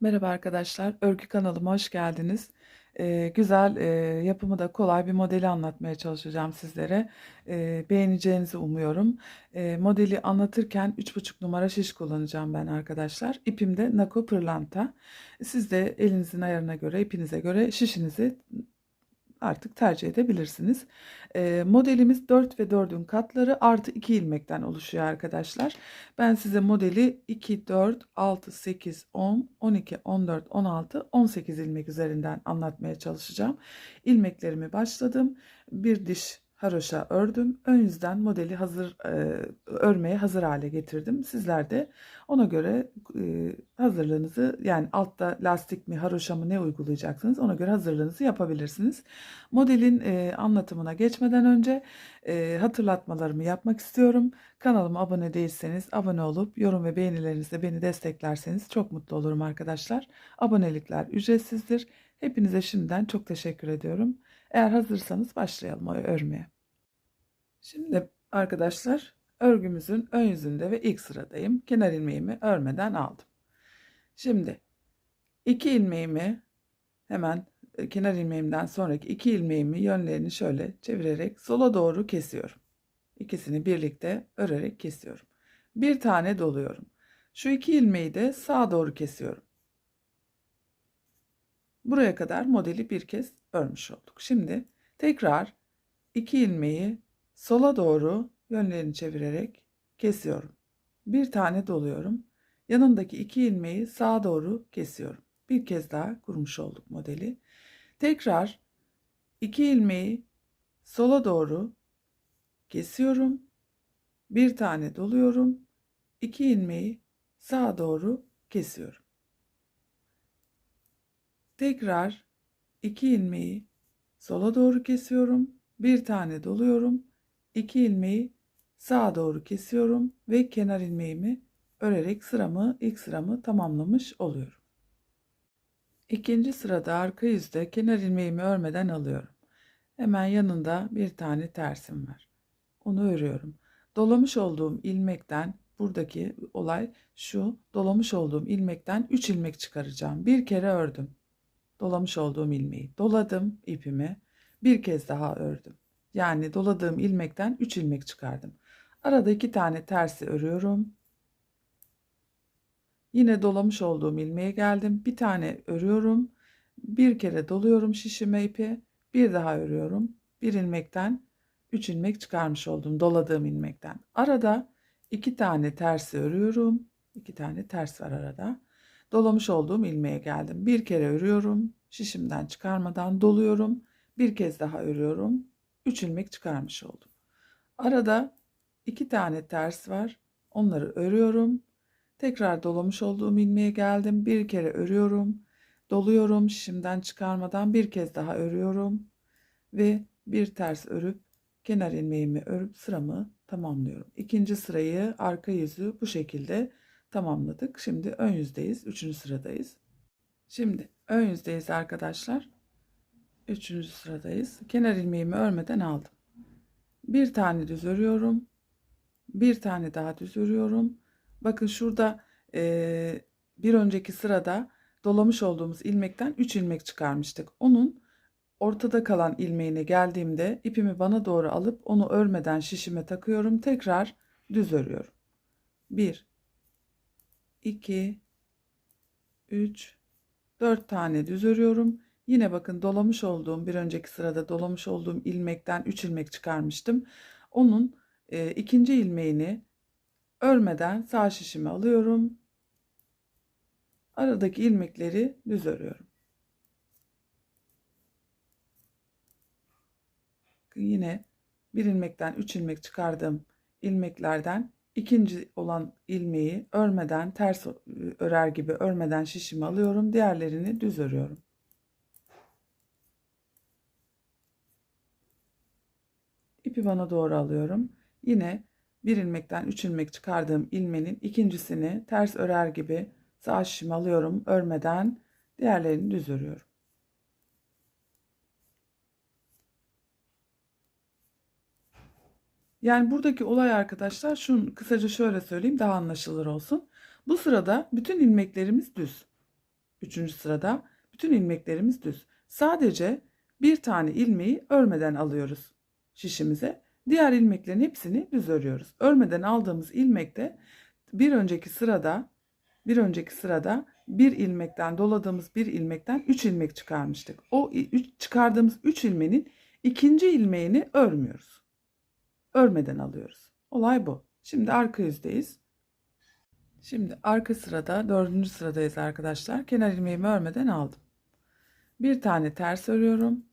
Merhaba arkadaşlar, örgü kanalıma hoş geldiniz. Eee, güzel, eee, yapımı da kolay bir modeli anlatmaya çalışacağım sizlere. Eee, beğeneceğinizi umuyorum. Eee, modeli anlatırken 3,5 numara şiş kullanacağım ben arkadaşlar. İpim de Nako Pırlanta. Siz de elinizin ayarına göre, ipinize göre şişinizi artık tercih edebilirsiniz. Eee, modelimiz 4 ve 4'ün katları artı 2 ilmekten oluşuyor arkadaşlar. Ben size modeli 2, 4, 6, 8, 10, 12, 14, 16, 18 ilmek üzerinden anlatmaya çalışacağım. İlmeklerimi başladım. Bir diş haroşa ördüm. Ön yüzden modeli hazır e, örmeye hazır hale getirdim. Sizler de ona göre e, hazırlığınızı yani altta lastik mi haroşa mı ne uygulayacaksınız ona göre hazırlığınızı yapabilirsiniz. Modelin e, anlatımına geçmeden önce e, hatırlatmalarımı yapmak istiyorum. Kanalıma abone değilseniz abone olup yorum ve beğenilerinizle beni desteklerseniz çok mutlu olurum arkadaşlar. Abonelikler ücretsizdir. Hepinize şimdiden çok teşekkür ediyorum. Eğer hazırsanız başlayalım örmeye. Şimdi arkadaşlar örgümüzün ön yüzünde ve ilk sıradayım. Kenar ilmeğimi örmeden aldım. Şimdi iki ilmeğimi hemen e, kenar ilmeğimden sonraki iki ilmeğimi yönlerini şöyle çevirerek sola doğru kesiyorum. İkisini birlikte örerek kesiyorum. Bir tane doluyorum. Şu iki ilmeği de sağa doğru kesiyorum. Buraya kadar modeli bir kez örmüş olduk. Şimdi tekrar iki ilmeği sola doğru yönlerini çevirerek kesiyorum. Bir tane doluyorum. Yanındaki iki ilmeği sağa doğru kesiyorum. Bir kez daha kurmuş olduk modeli. Tekrar iki ilmeği sola doğru kesiyorum. Bir tane doluyorum. İki ilmeği sağa doğru kesiyorum. Tekrar iki ilmeği sola doğru kesiyorum. Bir tane doluyorum. İki ilmeği sağa doğru kesiyorum ve kenar ilmeğimi örerek sıramı ilk sıramı tamamlamış oluyorum. İkinci sırada arka yüzde kenar ilmeğimi örmeden alıyorum. Hemen yanında bir tane tersim var. Onu örüyorum. Dolamış olduğum ilmekten buradaki olay şu. Dolamış olduğum ilmekten 3 ilmek çıkaracağım. Bir kere ördüm. Dolamış olduğum ilmeği doladım ipimi. Bir kez daha ördüm. Yani doladığım ilmekten 3 ilmek çıkardım. Arada iki tane tersi örüyorum. Yine dolamış olduğum ilmeğe geldim. Bir tane örüyorum. Bir kere doluyorum şişime ipi. Bir daha örüyorum. Bir ilmekten 3 ilmek çıkarmış oldum doladığım ilmekten. Arada iki tane tersi örüyorum. İki tane ters var arada. Dolamış olduğum ilmeğe geldim. Bir kere örüyorum. Şişimden çıkarmadan doluyorum. Bir kez daha örüyorum. 3 ilmek çıkarmış oldum. Arada iki tane ters var. Onları örüyorum. Tekrar dolamış olduğum ilmeğe geldim. Bir kere örüyorum. Doluyorum. Şişimden çıkarmadan bir kez daha örüyorum. Ve bir ters örüp kenar ilmeğimi örüp sıramı tamamlıyorum. İkinci sırayı arka yüzü bu şekilde tamamladık. Şimdi ön yüzdeyiz. Üçüncü sıradayız. Şimdi ön yüzdeyiz arkadaşlar. Üçüncü sıradayız. Kenar ilmeğimi örmeden aldım. Bir tane düz örüyorum. Bir tane daha düz örüyorum. Bakın şurada e, bir önceki sırada dolamış olduğumuz ilmekten 3 ilmek çıkarmıştık. Onun ortada kalan ilmeğine geldiğimde ipimi bana doğru alıp onu örmeden şişime takıyorum. Tekrar düz örüyorum. 1 2 3 4 tane düz örüyorum. Yine bakın dolamış olduğum bir önceki sırada dolamış olduğum ilmekten 3 ilmek çıkarmıştım. Onun e, ikinci ilmeğini örmeden sağ şişime alıyorum. Aradaki ilmekleri düz örüyorum. Yine bir ilmekten 3 ilmek çıkardığım ilmeklerden ikinci olan ilmeği örmeden ters örer gibi örmeden şişimi alıyorum. Diğerlerini düz örüyorum. İpi doğru alıyorum. Yine bir ilmekten 3 ilmek çıkardığım ilmenin ikincisini ters örer gibi sağ şişimi alıyorum örmeden diğerlerini düz örüyorum. Yani buradaki olay arkadaşlar şunu kısaca şöyle söyleyeyim daha anlaşılır olsun. Bu sırada bütün ilmeklerimiz düz. Üçüncü sırada bütün ilmeklerimiz düz. Sadece bir tane ilmeği örmeden alıyoruz şişimize. Diğer ilmeklerin hepsini düz örüyoruz. Örmeden aldığımız ilmekte bir önceki sırada bir önceki sırada bir ilmekten doladığımız bir ilmekten 3 ilmek çıkarmıştık. O üç, çıkardığımız 3 ilmeğin ikinci ilmeğini örmüyoruz. Örmeden alıyoruz. Olay bu. Şimdi arka yüzdeyiz. Şimdi arka sırada dördüncü sıradayız arkadaşlar. Kenar ilmeğimi örmeden aldım. Bir tane ters örüyorum.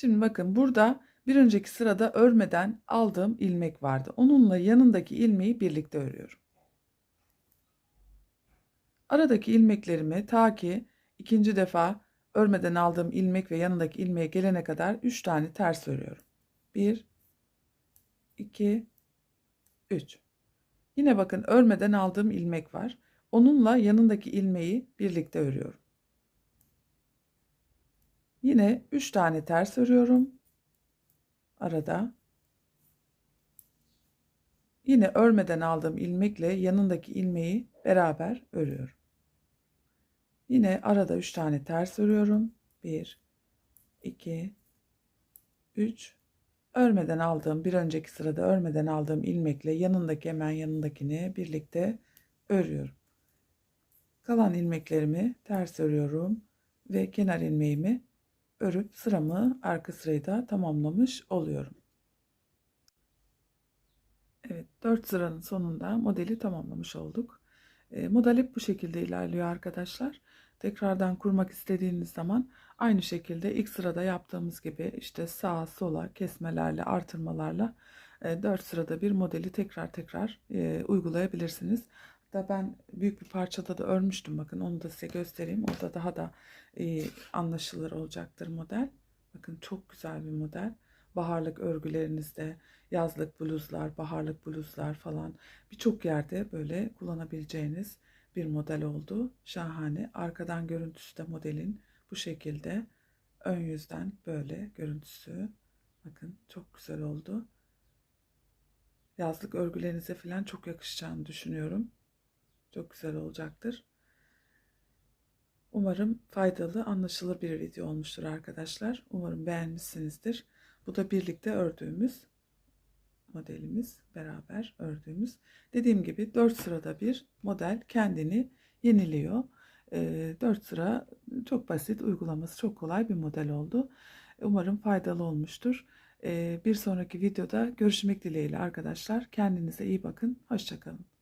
Şimdi bakın burada bir önceki sırada örmeden aldığım ilmek vardı. Onunla yanındaki ilmeği birlikte örüyorum. Aradaki ilmeklerimi ta ki ikinci defa örmeden aldığım ilmek ve yanındaki ilmeğe gelene kadar 3 tane ters örüyorum. 1 2 3 Yine bakın örmeden aldığım ilmek var. Onunla yanındaki ilmeği birlikte örüyorum. Yine 3 tane ters örüyorum. Arada. Yine örmeden aldığım ilmekle yanındaki ilmeği beraber örüyorum. Yine arada 3 tane ters örüyorum. 1 2 3 örmeden aldığım bir önceki sırada örmeden aldığım ilmekle yanındaki hemen yanındakini birlikte örüyorum. Kalan ilmeklerimi ters örüyorum ve kenar ilmeğimi örüp sıramı arka sırayı da tamamlamış oluyorum. Evet 4 sıranın sonunda modeli tamamlamış olduk. E, model hep bu şekilde ilerliyor arkadaşlar. Tekrardan kurmak istediğiniz zaman aynı şekilde ilk sırada yaptığımız gibi işte sağa sola kesmelerle artırmalarla e, 4 sırada bir modeli tekrar tekrar e, uygulayabilirsiniz. Da ben büyük bir parçada da örmüştüm bakın onu da size göstereyim. Orada daha da e, anlaşılır olacaktır model. Bakın çok güzel bir model. Baharlık örgülerinizde yazlık bluzlar, baharlık bluzlar falan birçok yerde böyle kullanabileceğiniz bir model oldu. Şahane. Arkadan görüntüsü de modelin bu şekilde. Ön yüzden böyle görüntüsü. Bakın çok güzel oldu. Yazlık örgülerinize falan çok yakışacağını düşünüyorum. Çok güzel olacaktır. Umarım faydalı, anlaşılır bir video olmuştur arkadaşlar. Umarım beğenmişsinizdir. Bu da birlikte ördüğümüz modelimiz, beraber ördüğümüz. Dediğim gibi 4 sırada bir model kendini yeniliyor. 4 sıra çok basit, uygulaması çok kolay bir model oldu. Umarım faydalı olmuştur. Bir sonraki videoda görüşmek dileğiyle arkadaşlar. Kendinize iyi bakın. Hoşçakalın.